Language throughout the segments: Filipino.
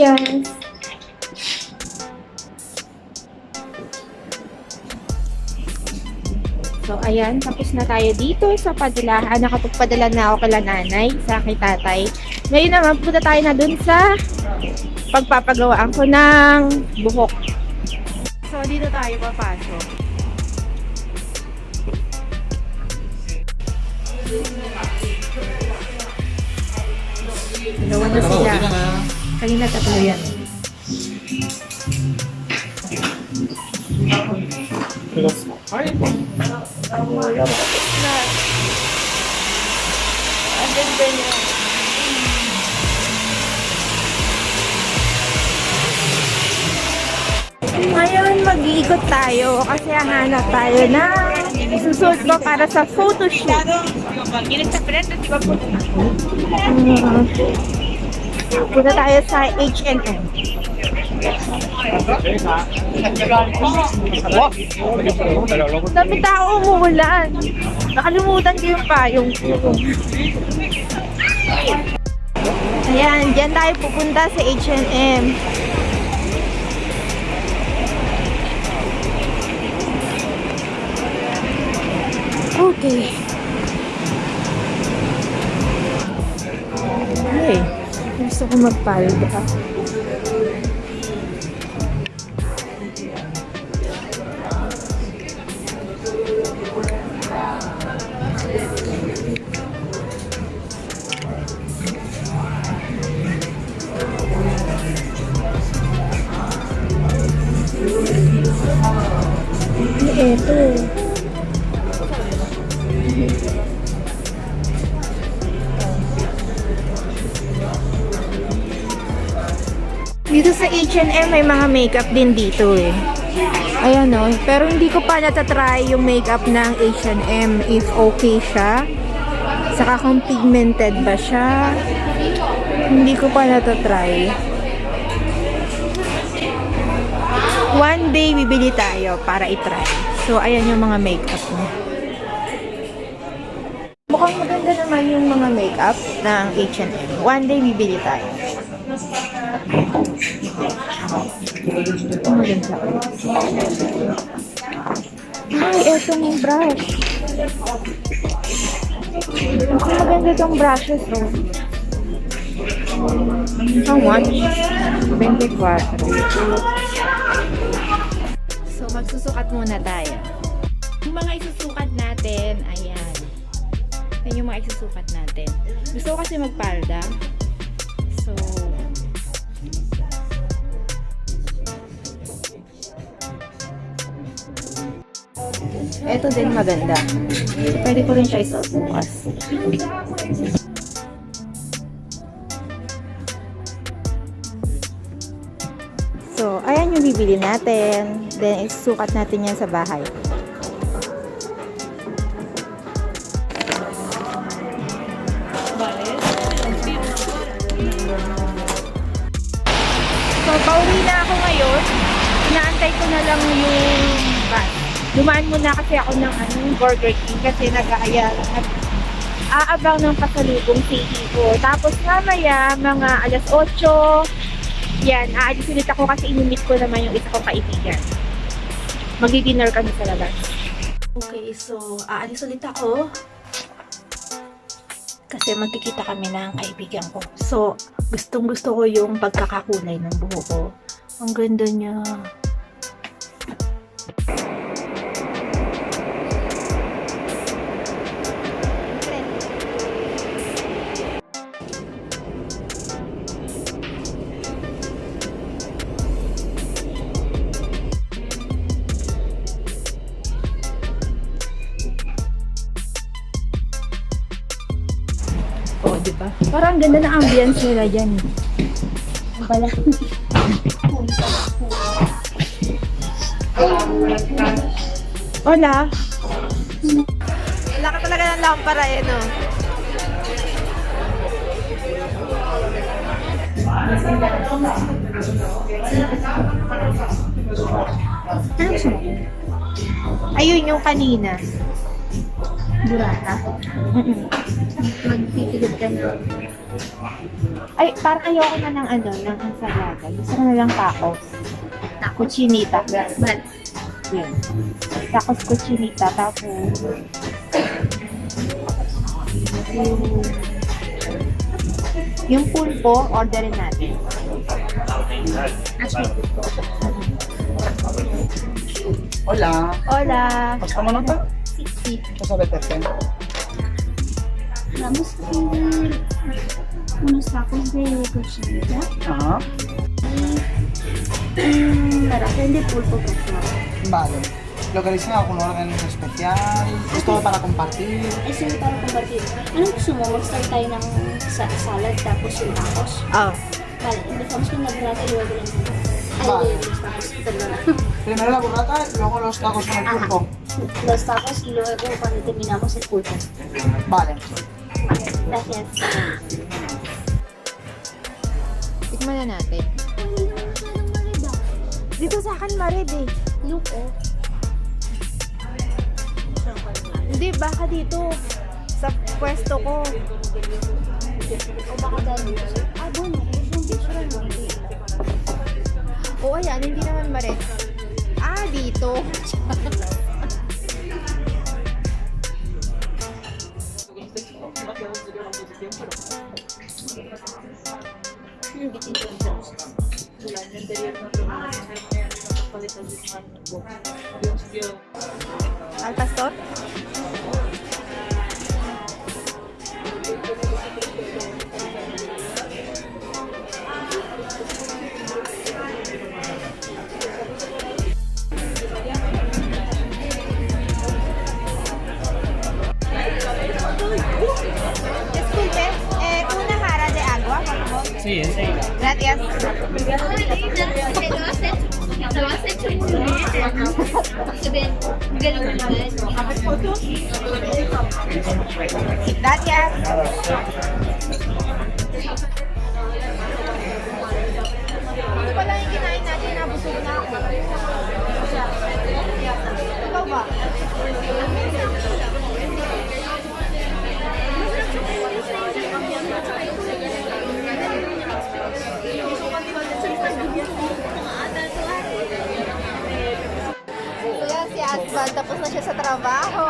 Pias. So, ayan, tapos na tayo dito sa padilahan. Nakapagpadala na ako kala nanay, sa kay tatay. Ngayon naman, punta tayo na dun sa pagpapagawaan ko ng buhok. So, dito tayo papasok. Dalawa na sila. Kanina tatlo yan. Ngayon, mag-iikot tayo kasi hanap tayo na susuot ko para sa photoshoot. Mm. Punta tayo sa H&M. Dami tao umuulan. Nakalimutan ko yung payong ko. Ayan, dyan tayo pupunta sa H&M. Okay. Gusto ko magpalda. H&M may mga makeup din dito eh. Ayan o. Pero hindi ko pa natatry yung makeup ng H&M if okay siya. Saka kung pigmented ba siya. Hindi ko pa natatry. One day bibili tayo para itry. So ayan yung mga makeup niya. Mukhang maganda naman yung mga makeup ng H&M. One day bibili tayo. Maganda. Ay, etong brush. Ang maganda tong brushes, oh. How much? 24. So, magsusukat muna tayo. Yung mga isusukat natin, ayan. Yan yung mga isusukat natin. Gusto ko kasi magpalda. So, Ito din maganda. Pwede ko rin siya isuot bukas. So, ayan yung bibili natin. Then, isusukat natin yan sa bahay. So, pauwi na ako ngayon. Inaantay ko na lang yung. Dumaan muna kasi ako ng ano, Burger King kasi nag-aaya nag aabang ng pasalubong CEO. Tapos mamaya, mga alas 8, yan, aalis ulit ako kasi inimit ko naman yung isa kong kaibigan. Magdi-dinner kami sa labas. Okay, so aalis ulit ako. Kasi magkikita kami ng kaibigan ko. So, gustong gusto ko yung pagkakakulay ng buho ko. Ang ganda niya. Parang ganda na ambience nila dyan. Pala. Hola. Wala ka talaga ng lampara eh, no? Ayun yung kanina. Burata. Mm-mm. Magtitipid ka na. Ay, parang ayoko na ng ano, ng ensalada. Gusto ko na lang tacos. Cuchinita. But, Yun. Tacos cuchinita. Tapos, yung, yung pulpo, orderin natin. actually, Hola. Hola! Basta mo na to? 60. Basta ba tepen? Vamos pedir unos tacos de cochinita. Aha. Mm, Para de pulpo por favor. Vale. Localiza ako kung wala ng espesyal. Gusto ko para compartir. Ese es para compartir. Anong gusto mo? Mag-start tayo ng sa salad tapos yung tacos. Oh. Vale, empezamos con la burrata y luego los Vale. Ay, los tacos, perdona. Primero la burrata y luego los tacos con el Ajá. pulpo. Los tacos y luego cuando terminamos el pulpo. Vale. Gracias. Tikman na natin. Dito sa akin mared eh. Look, oh. Hindi, baka dito. Sa pwesto ko. O baka dahil Ah, bueno, yung picture mo. Oo, ayan. Hindi naman mared. Ah, dito. Al pastor? Naman. Gracias. Ito pala yung kinain natin, nabusog na ako. Si Asban, tapos na siya sa trabaho.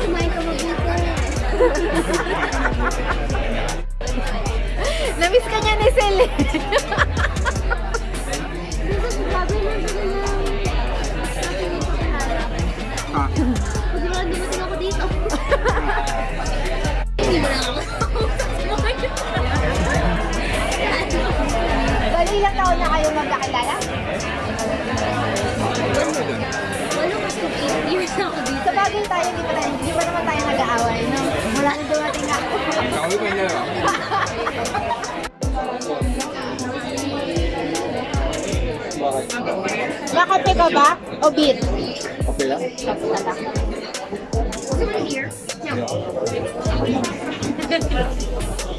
Kumain ka mabuti. Namiss ka niya ni Sel. Makape ka ba? O beer? Okay lang?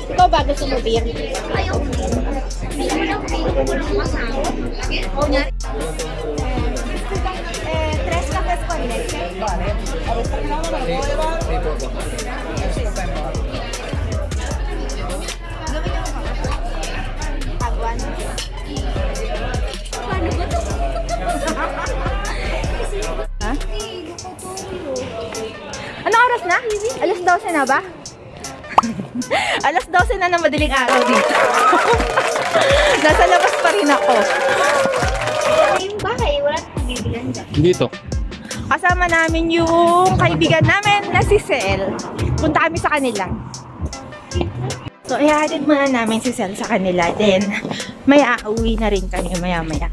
Ikaw ba gusto mo beer? Ayaw. Hindi mo lang feeling ko lang masama. O niya. Eh, tres na ba? Alas 12 na ng madaling araw dito. Nasa labas pa rin ako. Yung bahay, wala dyan. Dito. Kasama namin yung kaibigan namin na si Sel. Punta kami sa kanila. So, ihatid muna namin si Sel sa kanila. Then, may auwi na rin kami maya-maya.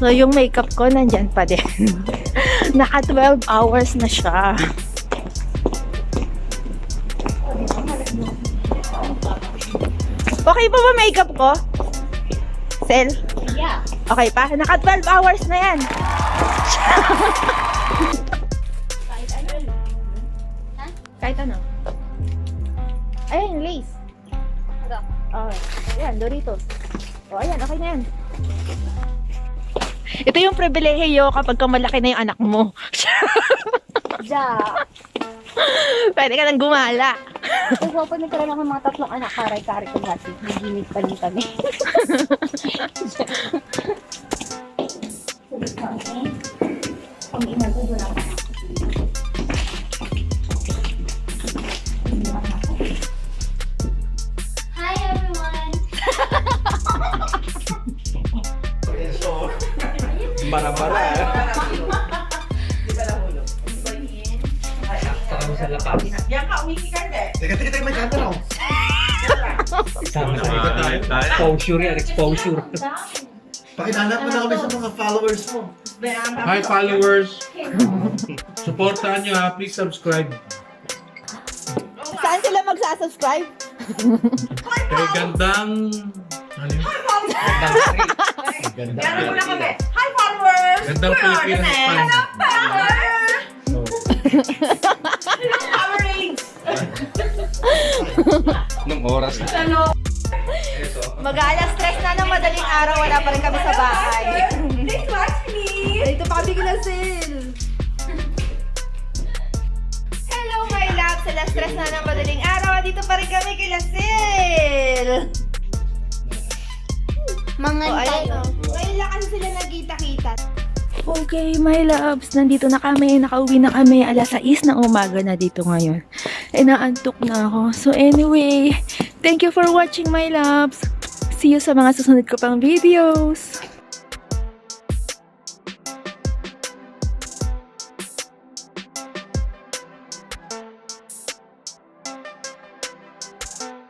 So, yung makeup ko nandyan pa din. Naka 12 hours na siya. Okay pa ba makeup ko? Sel? Yeah. Okay pa? Naka 12 hours na yan. Kahit ano. Ha? Kahit ano. Ayun, lace. Ito. Oh, yan, Doritos. O, ayan, okay na yan. Ito yung pribilehiyo kapag ka malaki na yung anak mo. Ja. Pwede ka nang gumala. Kung pag nagkaroon ako ng mga tatlong anak, karay-karay ko kasi. Naginip pa rin kami. Exposure yan, exposure. Pakihanap mo na kami sa mga followers mo. Hi followers! Supportahan nyo ha, please subscribe. Saan sila magsasubscribe? Kay gandang... Ano yun? Gandang Pilipina. Hi followers! Gandang Pilipinas fan. Oh. Power rings! Nung oras na. Mag-aalas stress na ng madaling araw, wala pa rin kami sa bahay. Please watch me! Dito pa kami kila Sil. Hello, my love. Sa stress na ng madaling araw, dito pa rin kami kila Sil. Mga O, ayan tayo. Ngayon lang kasi sila nagkita-kita. Okay, my loves. Nandito na kami. Nakauwi na kami. Alas 6 ng umaga na dito ngayon. Eh, naantok na ako. So, anyway, thank you for watching, my loves. See you sa mga susunod ko pang videos.